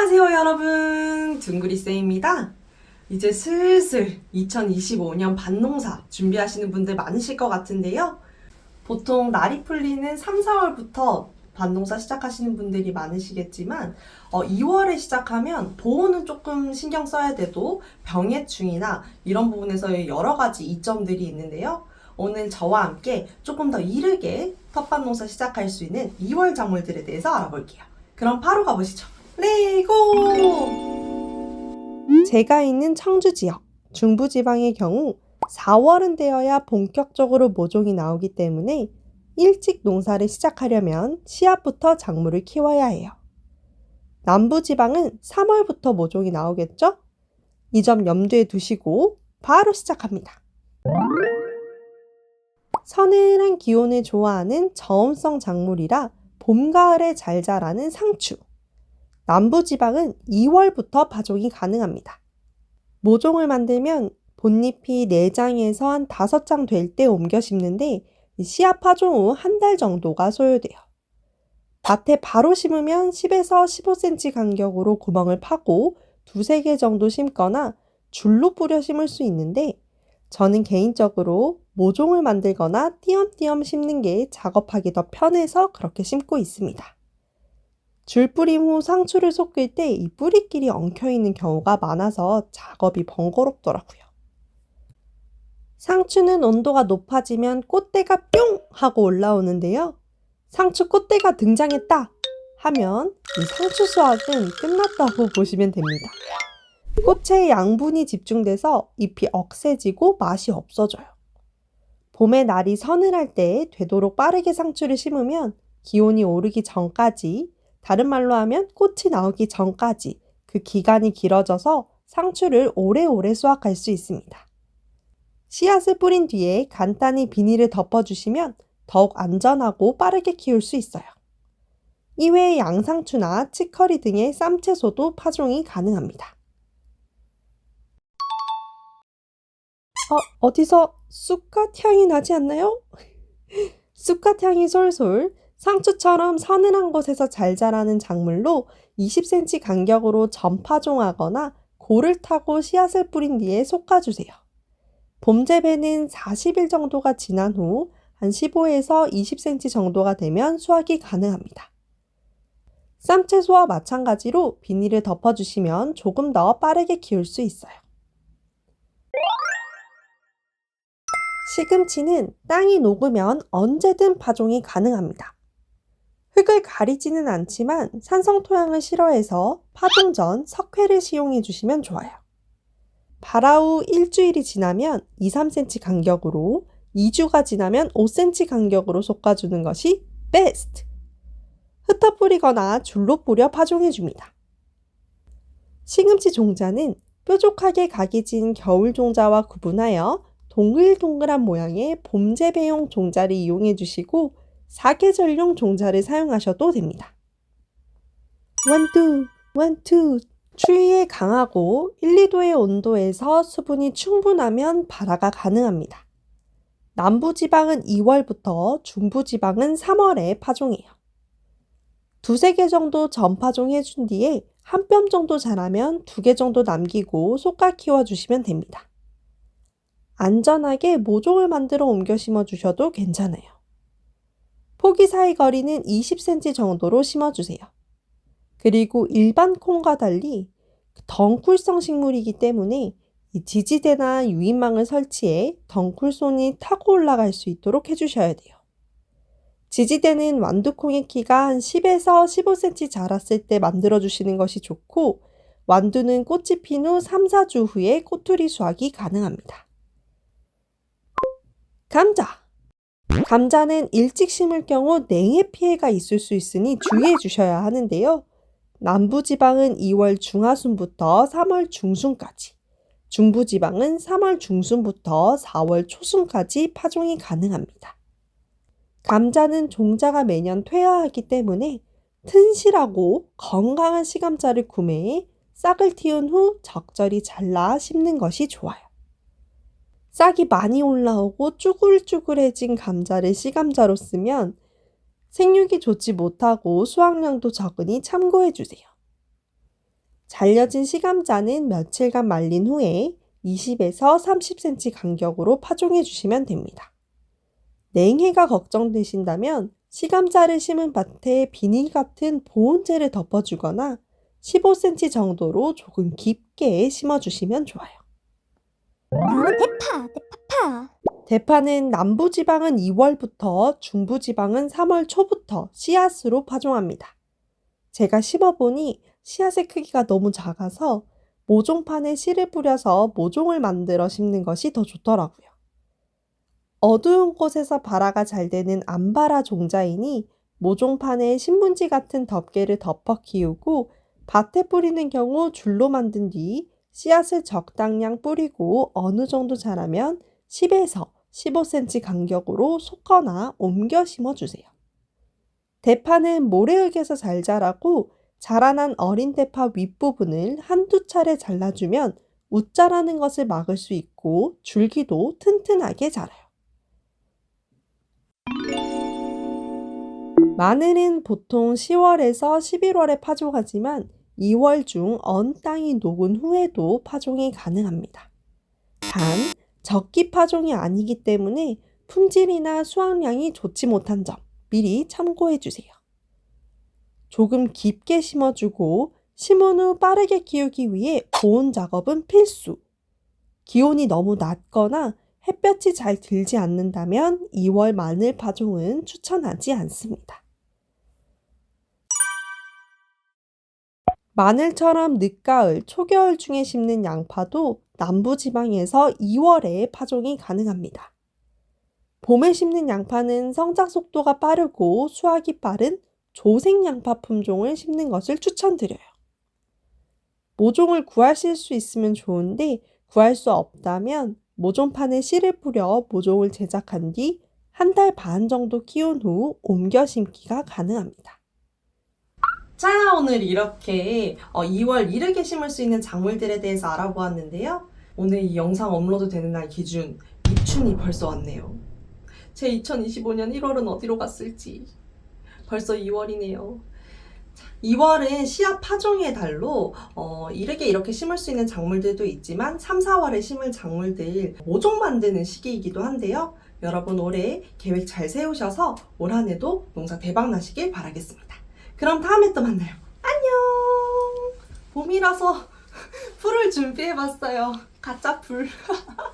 안녕하세요 여러분. 둥그리쌤입니다. 이제 슬슬 2025년 밭농사 준비하시는 분들 많으실 것 같은데요. 보통 날이 풀리는 3, 4월부터 밭농사 시작하시는 분들이 많으시겠지만 어, 2월에 시작하면 보호는 조금 신경 써야 돼도 병해충이나 이런 부분에서의 여러 가지 이점들이 있는데요. 오늘 저와 함께 조금 더 이르게 텃밭 농사 시작할 수 있는 2월 작물들에 대해서 알아볼게요. 그럼 바로 가보시죠 레고! 제가 있는 청주 지역, 중부지방의 경우 4월은 되어야 본격적으로 모종이 나오기 때문에 일찍 농사를 시작하려면 씨앗부터 작물을 키워야 해요. 남부지방은 3월부터 모종이 나오겠죠? 이 점 염두에 두시고 바로 시작합니다. 서늘한 기온을 좋아하는 저온성 작물이라 봄, 가을에 잘 자라는 상추. 남부지방은 2월부터 파종이 가능합니다. 모종을 만들면 본잎이 4장에서 한 5장 될 때 옮겨 심는데 씨앗 파종 후 한 달 정도가 소요돼요. 밭에 바로 심으면 10에서 15cm 간격으로 구멍을 파고 두세 개 정도 심거나 줄로 뿌려 심을 수 있는데 저는 개인적으로 모종을 만들거나 띄엄띄엄 심는 게 작업하기 더 편해서 그렇게 심고 있습니다. 줄 뿌림 후 상추를 섞을 때 이 뿌리끼리 엉켜 있는 경우가 많아서 작업이 번거롭더라고요. 상추는 온도가 높아지면 꽃대가 뿅 하고 올라오는데요. 상추 꽃대가 등장했다 하면 이 상추 수확은 끝났다고 보시면 됩니다. 꽃의 양분이 집중돼서 잎이 억세지고 맛이 없어져요. 봄에 날이 서늘할 때 되도록 빠르게 상추를 심으면 기온이 오르기 전까지 다른 말로 하면 꽃이 나오기 전까지 그 기간이 길어져서 상추를 오래오래 수확할 수 있습니다. 씨앗을 뿌린 뒤에 간단히 비닐을 덮어주시면 더욱 안전하고 빠르게 키울 수 있어요. 이외에 양상추나 치커리 등의 쌈채소도 파종이 가능합니다. 어, 어디서 쑥갓 향이 나지 않나요? 쑥갓 향이 솔솔 상추처럼 서늘한 곳에서 잘 자라는 작물로 20cm 간격으로 전파종하거나 골을 타고 씨앗을 뿌린 뒤에 솎아주세요. 봄 재배는 40일 정도가 지난 후 한 15에서 20cm 정도가 되면 수확이 가능합니다. 쌈채소와 마찬가지로 비닐을 덮어주시면 조금 더 빠르게 키울 수 있어요. 시금치는 땅이 녹으면 언제든 파종이 가능합니다. 흙을 가리지는 않지만 산성 토양을 싫어해서 파종 전 석회를 시용해 주시면 좋아요. 발화 후 일주일이 지나면 2, 3cm 간격으로 2주가 지나면 5cm 간격으로 솎아주는 것이 베스트! 흩어 뿌리거나 줄로 뿌려 파종해 줍니다. 시금치 종자는 뾰족하게 각이 진 겨울 종자와 구분하여 동글동글한 모양의 봄재배용 종자를 이용해 주시고 사계절용 종자를 사용하셔도 됩니다. 원투, 원투. 추위에 강하고 1, 2도의 온도에서 수분이 충분하면 발화가 가능합니다. 남부지방은 2월부터 중부지방은 3월에 파종해요. 두세 개 정도 전파종 해준 뒤에 한 뼘 정도 자라면 두 개 정도 남기고 솎아 키워주시면 됩니다. 안전하게 모종을 만들어 옮겨 심어 주셔도 괜찮아요. 포기 사이 거리는 20cm 정도로 심어주세요. 그리고 일반 콩과 달리 덩쿨성 식물이기 때문에 지지대나 유인망을 설치해 덩쿨손이 타고 올라갈 수 있도록 해주셔야 돼요. 지지대는 완두콩의 키가 한 10에서 15cm 자랐을 때 만들어주시는 것이 좋고 완두는 꽃이 핀 후 3, 4주 후에 꼬투리 수확이 가능합니다. 감자! 감자는 일찍 심을 경우 냉해 피해가 있을 수 있으니 주의해 주셔야 하는데요. 남부지방은 2월 중하순부터 3월 중순까지, 중부지방은 3월 중순부터 4월 초순까지 파종이 가능합니다. 감자는 종자가 매년 퇴화하기 때문에 튼실하고 건강한 시감자를 구매해 싹을 틔운 후 적절히 잘라 심는 것이 좋아요. 싹이 많이 올라오고 쭈글쭈글해진 감자를 씨감자로 쓰면 생육이 좋지 못하고 수확량도 적으니 참고해 주세요. 잘려진 시감자는 며칠간 말린 후에 20에서 30cm 간격으로 파종해 주시면 됩니다. 냉해가 걱정되신다면 시감자를 심은 밭에 비닐 같은 보온재를 덮어주거나 15cm 정도로 조금 깊게 심어주시면 좋아요. 아, 대파, 대파파. 대파는 남부지방은 2월부터 중부지방은 3월 초부터 씨앗으로 파종합니다. 제가 심어보니 씨앗의 크기가 너무 작아서 모종판에 씨를 뿌려서 모종을 만들어 심는 것이 더 좋더라고요. 어두운 곳에서 발화가 잘 되는 암바라 종자이니 모종판에 신문지 같은 덮개를 덮어 키우고 밭에 뿌리는 경우 줄로 만든 뒤 씨앗을 적당량 뿌리고 어느 정도 자라면 10에서 15cm 간격으로 솟거나 옮겨 심어주세요. 대파는 모래흙에서 잘 자라고 자라난 어린 대파 윗부분을 한두 차례 잘라주면 웃자라는 것을 막을 수 있고 줄기도 튼튼하게 자라요. 마늘은 보통 10월에서 11월에 파종하지만 2월 중 언 땅이 녹은 후에도 파종이 가능합니다. 단, 적기 파종이 아니기 때문에 품질이나 수확량이 좋지 못한 점 미리 참고해 주세요. 조금 깊게 심어주고 심은 후 빠르게 키우기 위해 보온 작업은 필수. 기온이 너무 낮거나 햇볕이 잘 들지 않는다면 2월 마늘 파종은 추천하지 않습니다. 마늘처럼 늦가을, 초겨울 중에 심는 양파도 남부지방에서 2월에 파종이 가능합니다. 봄에 심는 양파는 성장 속도가 빠르고 수확이 빠른 조생 양파 품종을 심는 것을 추천드려요. 모종을 구하실 수 있으면 좋은데 구할 수 없다면 모종판에 씨를 뿌려 모종을 제작한 뒤 한 달 반 정도 키운 후 옮겨 심기가 가능합니다. 자, 오늘 이렇게 2월 이르게 심을 수 있는 작물들에 대해서 알아보았는데요. 오늘 이 영상 업로드 되는 날 기준 입춘이 벌써 왔네요. 제 2025년 1월은 어디로 갔을지 벌써 2월이네요. 2월은 씨앗 파종의 달로 어, 이르게 이렇게 심을 수 있는 작물들도 있지만 3, 4월에 심을 작물들 모종 만드는 시기이기도 한데요. 여러분 올해 계획 잘 세우셔서 올 한 해도 농사 대박 나시길 바라겠습니다. 그럼 다음에 또 만나요. 안녕! 봄이라서 풀을 준비해봤어요. 가짜 풀.